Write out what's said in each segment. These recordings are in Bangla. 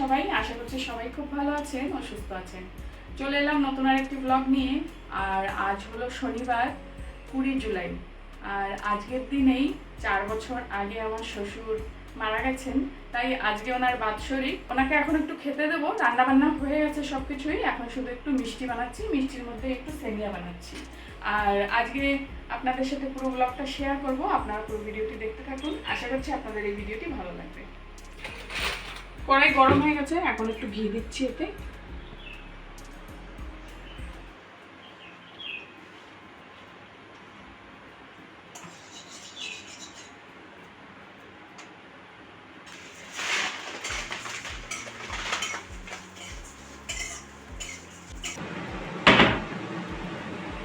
সবাই, আশা করছি সবাই খুব ভালো আছেন ও সুস্থ আছেন। চলে এলাম নতুন আর একটি ব্লগ নিয়ে, আর আজ হলো শনিবার, কুড়ি জুলাই। আর আজকের দিনেই চার বছর আগে আমার শ্বশুর মারা গেছেন, তাই আজকে ওনার বাৎসরিক, ওনাকে এখন একটু খেতে দেবো রান্না বান্না হয়ে গেছে সব কিছুই এখন শুধু একটু মিষ্টি বানাচ্ছি, মিষ্টির মধ্যে একটু সেমিয়া বানাচ্ছি। আর আজকে আপনাদের সাথে পুরো ব্লগটা শেয়ার করব, আপনারা পুরো ভিডিওটি দেখতে থাকুন, আশা করছি আপনাদের এই ভিডিওটি ভালো লাগবে। কড়াই গরম হয়ে গেছে, এখন একটু ঘি দিচ্ছি এতে।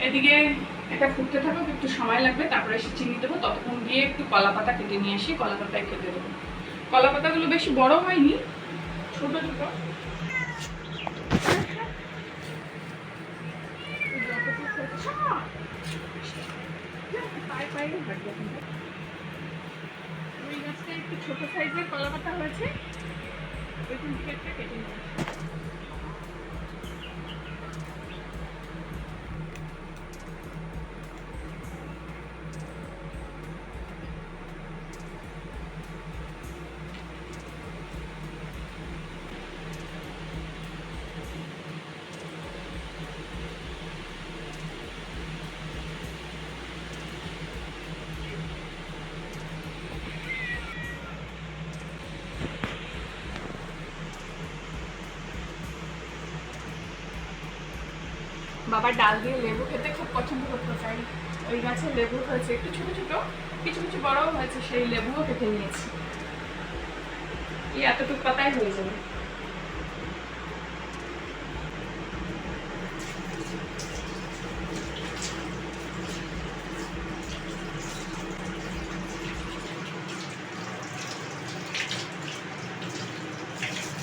এদিকে এটা ফুটতে থাকুক, একটু সময় লাগবে, তারপরে এসে চিনি দেবো। ততক্ষণ গিয়ে একটু কলা পাতা কেটে নিয়ে আসি কলা পাতায় খেতে দেবো। কলা পাতাগুলো বেশি বড় হয়নি ছোট ছোট। ওই গাছটা একটু ছোট সাইজের কলা পাতা হয়েছে ওইখান থেকে একটা কেটে নিয়ে বাবা ডাল দিয়ে লেবু খেতে খুব পছন্দ করতে চাই ওই গাছে লেবু হয়েছে, একটু ছোট ছোট, কিছু কিছু বড়ও হয়েছে, সেই লেবুও কেটে নিয়েছি। এই এতটুকু পাতাই হয়ে যাবে।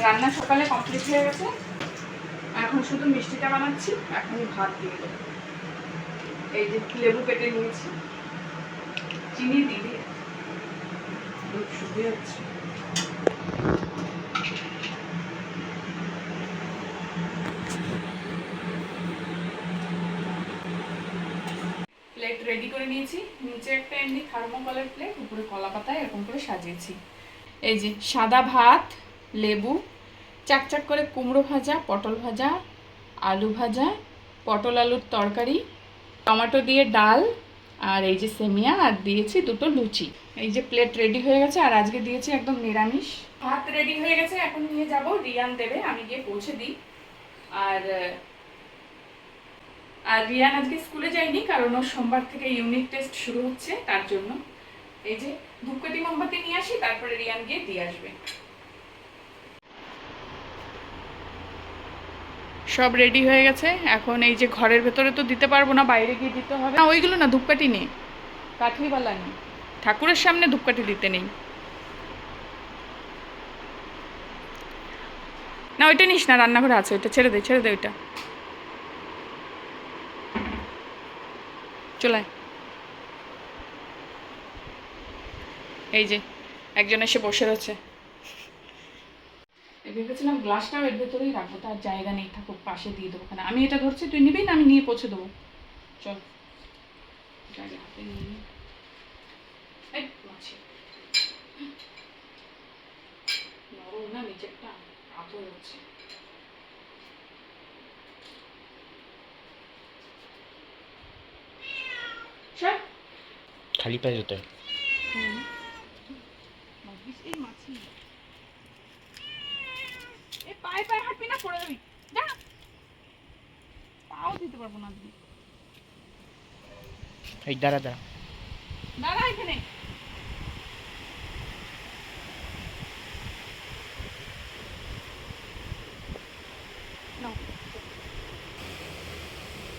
রান্না সকালে কমপ্লিট হয়ে গেছে। এখন শুধু মিষ্টিটা বানাচ্ছি এখনই ভাত দিয়ে দেবো। এই যে লেবু কেটে নিয়েছি, চিনি যাচ্ছে। প্লেট রেডি করে নিয়েছি। নিচে একটা এমনি থার্মোকলের প্লেট উপরে কলা পাতায় এরকম করে সাজিয়েছি। এই যে সাদা ভাত, লেবু চাকচাক করে কুমড়ো ভাজা, পটল ভাজা, আলু ভাজা, পটল আলুর তরকারি, টমেটো দিয়ে ডাল, আর এই যে সেমিয়া, আর দিয়েছি দুটো লুচি। এই যে প্লেট রেডি হয়ে গেছে, আর আজকে দিয়েছি একদম নিরামিষ। ভাত রেডি হয়ে গেছে, এখন নিয়ে যাব, রিয়ান দেবে, আমি গিয়ে পৌঁছে দিই। আর আর রিয়ান আজকে স্কুলে যায়নি, কারণ ওর সোমবার থেকে ইউনিট টেস্ট শুরু হচ্ছে, তার জন্য। এই যে ধূপকাঠি মোমবাতি নিয়ে আসি, তারপরে রিয়ান গিয়ে দিয়ে আসবে। সব রেডি হয়ে গেছে। এখন এই যে ঘরের ভেতরে তো দিতে পারব না, বাইরে গিয়ে দিতে হবে। না, ওইগুলো না, ধূপকাঠি নেই। কাঠিওয়ালা নেই। ঠাকুরের সামনে ধূপকাঠি দিতে নেই। না, ওইটা নিস না, রান্নাঘরে আছে, ওইটা ছেড়ে দে ছেড়ে দে ওইটা। চলে এই যে, একজন এসে বসে রয়েছে। ভেবেছিলাম গ্লাসটাও এর ভেতরেই রাখব তার জায়গা নেই থাকুক পাশে দিয়ে দেবো ওখানে। আমি এটা ধরছি তুই নিবি না আমি নিয়ে পৌঁছে দেবো। চল। জায়গা হাতে নিয়ে নি। এই, মাছি। নরম না নিচেরটা পাথর হচ্ছে। খালি পায়ে যেতে। এই মাছি। পায়ে পায়ে হাঁটবি না পড়ে যাবি। যা। পাও দিতে পারব না আজকে এই দাঁড়া দাঁড়া। দাঁড়া এখানে।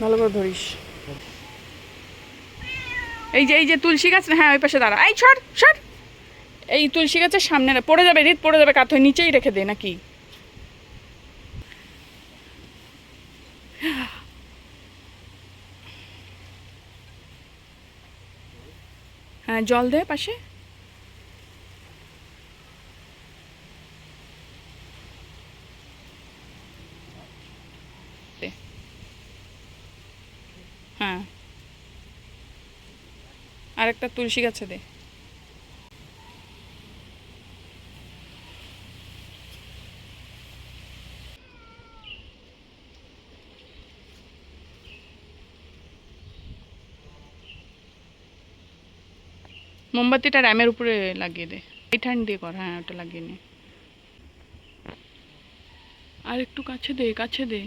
ভালো করে ধরিস। এই যে এই যে তুলসী গাছ না হ্যাঁ ওই পাশে দাঁড়া। এই সর সর। এই তুলসী গাছের সামনে পড়ে যাবে রিত পড়ে যাবে কাত হয়ে নিচেই রেখে দে নাকি? জল দেয় পাশে। হ্যাঁ। আর একটা তুলসী গাছে দে। মোমবাতিটা র্যামের উপরে লাগিয়ে দে। এই হ্যান্ড দিয়ে কর হ্যাঁ ওটা লাগিয়ে নে। আর একটু কাছে দে কাছে দে।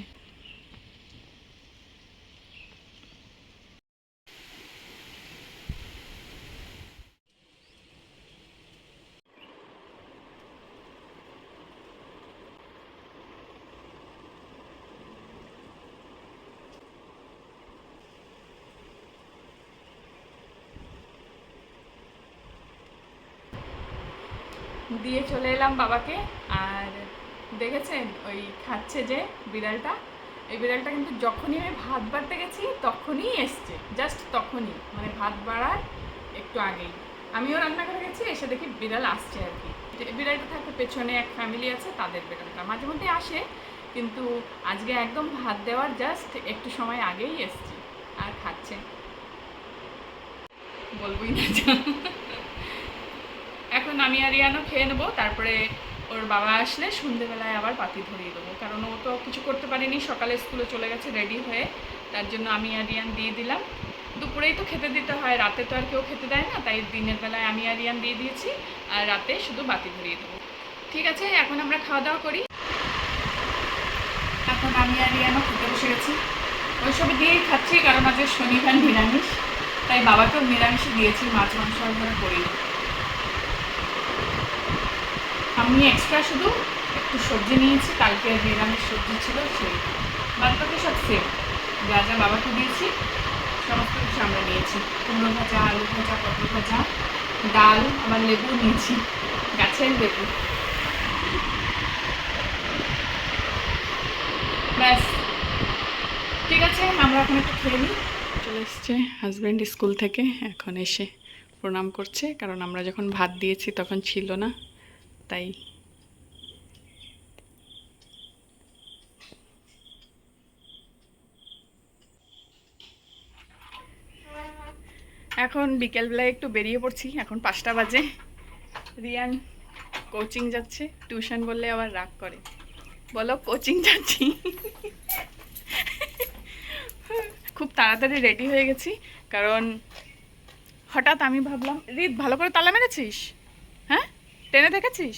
দিয়ে চলে এলাম বাবাকে, আর দেখেছেন, ওই খাচ্ছে যে বিড়ালটা। এই বিড়ালটা কিন্তু যখনই আমি ভাত বাড়তে গেছি, তখনই এসছে জাস্ট তখনই মানে ভাত বাড়ার একটু আগেই। আমিও রান্না করে গেছি, এসে দেখি বিড়াল আসছে আর কি। বিড়ালটা থাকতে পেছনে এক ফ্যামিলি আছে, তাদের বিড়ালটা মাঝে মধ্যে আসে, কিন্তু আজকে একদম ভাত দেওয়ার জাস্ট একটু সময় আগেই এসছে, আর খাচ্ছে। বলবই না। এখন আমি আর ইয়ানো খেয়ে নেব, তারপরে ওর বাবা আসলে সন্ধেবেলায় আবার পাতি ধরিয়ে দেবো। কারণ ও তো কিছু করতে পারেনি, সকালে স্কুলে চলে গেছে রেডি হয়ে, তার জন্য আমি আর ইয়ান দিয়ে দিলাম। দুপুরেই তো খেতে দিতে হয়, রাতে তো আর কেউ খেতে দেয় না, তাই দিনের বেলায় আমি আর ইয়ান দিয়ে দিয়েছি, আর রাতে শুধু বাতি ধরিয়ে দেবো। ঠিক আছে, এখন আমরা খাওয়া দাওয়া করি। এখন আমি আর ইয়ানও খেতে বসে গেছি। ওইসব দিয়েই খাচ্ছি, কারণ আজকে শনিবার নিরামিষ, তাই বাবাকেও নিরামিষই দিয়েছি, মাছ, মাংস আর ধরে করিনি। আমি এক্সট্রা শুধু একটু সবজি নিয়েছি, কালকে নিরামিষ সবজি ছিল সেই। বাদ বাকি সব সেম যা যা বাবাকে দিয়েছি, সমস্ত কিছু আমরা নিয়েছি। কুমড়ো ভাজা, আলু ভাজা, পটল ভাজা, ডাল, আবার লেবু নিয়েছি, গাছের লেবু। ব্যাস। ঠিক আছে, আমরা এখন একটু খেয়ে নিই। চলে এসছে হাজব্যান্ড স্কুল থেকে, এখন এসে প্রণাম করছে, কারণ আমরা যখন ভাত দিয়েছি তখন ছিল না। তাই। এখন বিকেলবেলায় একটু বেরিয়ে পড়ছি, এখন পাঁচটা বাজে। রিয়ান কোচিং যাচ্ছে টিউশন বললে আবার রাগ করে। বলো কোচিং যাচ্ছি। খুব তাড়াতাড়ি রেডি হয়ে গেছি, কারণ হঠাৎ আমি ভাবলাম, রিত, ভালো করে তালা মেরেছিস? টেনে দেখেছিস?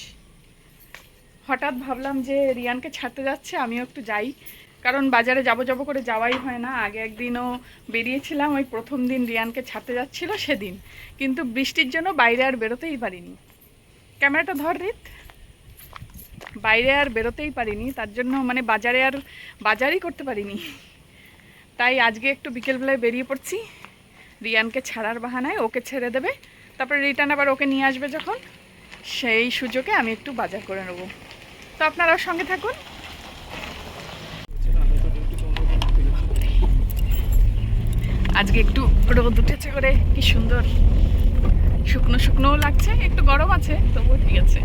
হঠাৎ ভাবলাম যে রিয়ানকে ছাড়তে যাচ্ছে, আমিও একটু যাই। কারণ বাজারে যাব যাব করে যাওয়াই হয় না। আগে একদিনও বেরিয়েছিলাম, ওই প্রথম দিন রিয়ানকে ছাড়তে যাচ্ছিল সেদিন। কিন্তু বৃষ্টির জন্য বাইরে আর বেরোতেই পারিনি। ক্যামেরাটা ধর রিত। বাইরে আর বেরোতেই পারিনি, তার জন্য মানে বাজারে আর বাজারই করতে পারিনি। তাই আজকে একটু বিকেলবেলায় বেরিয়ে পড়ছি। রিয়ানকে ছাড়ার বাহানায় ওকে ছেড়ে দেবে। তারপরে রিটার্ন আবার ওকে নিয়ে আসবে যখন। সেই সুযোগে আমি একটু বাজার করে নেব। তো আপনারাও সঙ্গে থাকুন। আজকে একটু রোদ উঠেছে করে, কি সুন্দর। শুকনো শুকনোও লাগছে, একটু গরম আছে, তবুও ঠিক আছে।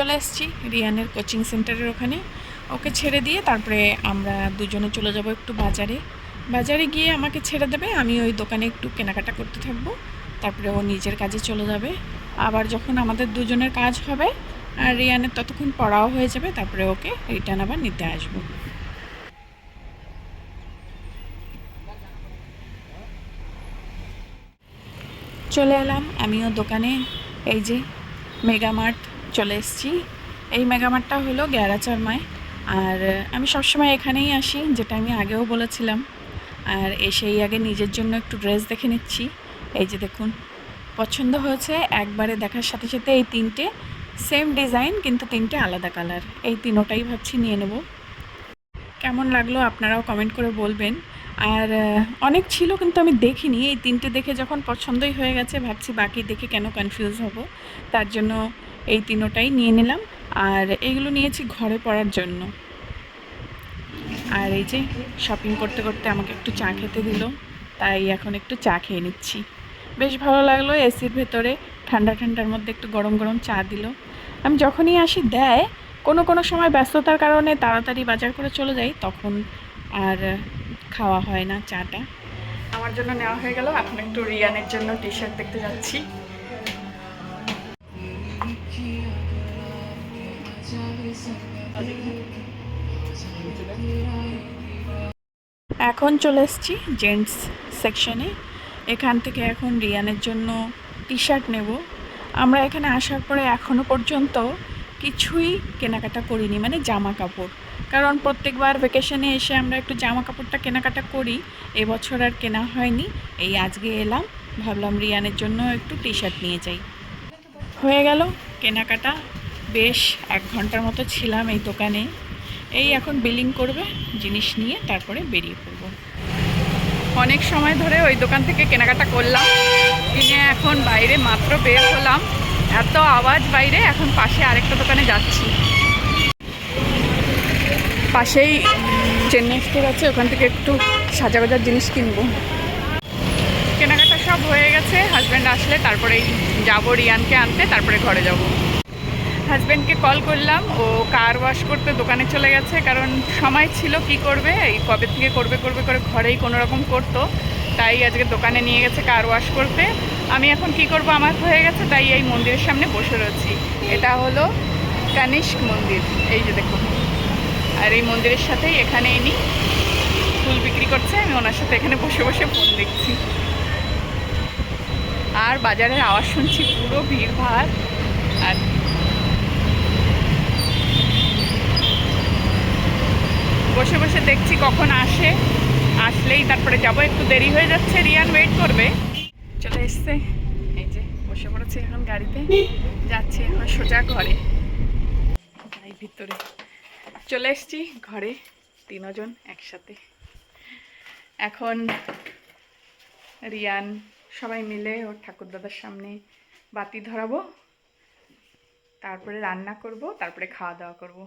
চলে এসেছি রিয়ানের কোচিং সেন্টারের ওখানে। ওকে ছেড়ে দিয়ে তারপরে আমরা দুজনে চলে যাব একটু বাজারে। বাজারে গিয়ে আমাকে ছেড়ে দেবে, আমি ওই দোকানে একটু কেনাকাটা করতে থাকব। তারপরে ও নিজের কাজে চলে যাবে। আবার যখন আমাদের দুজনের কাজ হবে, আর রিয়ানের ততক্ষণ পড়াও হয়ে যাবে, তারপরে ওকে রিটার্ন আবার নিতে আসব। চলে এলাম, আমিও দোকানে, এই যে মেগামার্ট চলে এসেছি। এই মেগামার্টটা হলো গ্যারাচারমায় আর আমি সবসময় এখানেই আসি, যেটা আমি আগেও বলেছিলাম। আর এসেই আগে নিজের জন্য একটু ড্রেস দেখে নিচ্ছি। এই যে দেখুন, পছন্দ হয়েছে একবারে দেখার সাথে সাথে এই তিনটে। সেম ডিজাইন কিন্তু তিনটে আলাদা কালার এই তিনোটাই ভাবছি নিয়ে নেব। কেমন লাগল আপনারাও কমেন্ট করে বলবেন। আর অনেক ছিল কিন্তু আমি দেখিনি। এই তিনটে দেখে যখন পছন্দই হয়ে গেছে, ভাবছি বাকি দেখে কেন কনফিউজ হব। তার জন্য এই তিনোটাই নিয়ে নিলাম। আর এইগুলো নিয়েছি ঘরে পড়ার জন্য। আর এই যে শপিং করতে করতে আমাকে একটু চা খেতে দিল, তাই এখন একটু চা খেয়ে নিচ্ছি। বেশ ভালো লাগল এসির ভেতরে, ঠান্ডা ঠান্ডার মধ্যে একটু গরম গরম চা দিল। আমি যখনই আসি দেয়, কোনো কোনো সময় ব্যস্ততার কারণে তাড়াতাড়ি বাজার করে চলে যাই, তখন আর খাওয়া হয় না চাটা। আমার জন্য নেওয়া হয়ে গেল, এখন একটু রিয়ানের জন্য টি শার্ট দেখতে যাচ্ছি। এখন চলে এসেছি জেন্টস সেকশনে এখান থেকে এখন রিয়ানের জন্য টি শার্ট নেব। আমরা এখানে আসার পরে এখনও পর্যন্ত কিছুই কেনাকাটা করিনি মানে জামা কাপড় কারণ প্রত্যেকবার ভেকেশনে এসে আমরা একটু জামা কাপড়টা কেনাকাটা করি, এবছর আর কেনা হয়নি। এই আজকে এলাম, ভাবলাম রিয়ানের জন্য একটু টি শার্ট নিয়ে যাই। হয়ে গেল কেনাকাটা। বেশ এক ঘণ্টার মতো ছিলাম এই দোকানে। এই এখন বিলিং করবে, জিনিস নিয়ে তারপরে বেরিয়ে পড়ব। অনেক সময় ধরে ওই দোকান থেকে কেনাকাটা করলাম। কিনে এখন বাইরে মাত্র বের হলাম। এত আওয়াজ বাইরে, এখন পাশে আরেকটা দোকানে যাচ্ছি। পাশেই চেন্নাই স্টোর আছে, ওখান থেকে একটু সাজা গোজার জিনিস কিনবো। কেনাকাটা সব হয়ে গেছে হাজব্যান্ড আসলে তারপরেই যাব রিয়ানকে আনতে, তারপরে ঘরে যাব। হাজব্যান্ডকে কল করলাম। ও কার ওয়াশ করতে দোকানে চলে গেছে, কারণ সময় ছিল কি করবে, এই কবে থেকে করবে করবে করে ঘরেই কোনো রকম করতো। তাই আজকে দোকানে নিয়ে গেছে কার ওয়াশ করতে। আমি এখন কি করব, আমার হয়ে গেছে, তাই এই মন্দিরের সামনে বসে রয়েছি। এটা হলো কানিষ্ক মন্দির, এই যে দেখুন। আর এই মন্দিরের সাথেই এখানে ইনি ফুল বিক্রি করছে, আমি ওনার সাথে এখানে বসে বসে ফোন দেখছি। আর বাজারের আওয়াজ শুনছি, পুরো ভিড় ভাড়। আর বসে বসে দেখছি কখন আসে। আসলেই তারপরে যাব। একটু দেরি হয়ে যাচ্ছে। রিয়ান ওয়েট করবে। চলে এসছে। এই যে, বসে পড়েছে এখন গাড়িতে। যাচ্ছে এখন সোজা ঘরে। যাই ভিতরে। চলে এসছি ঘরে। তিনজন একসাথে। এখন রিয়ান, সবাই মিলে ওর ঠাকুরদাদার সামনে বাতি ধরাবো। তারপরে রান্না করব। তারপরে খাওয়া দাওয়া করব।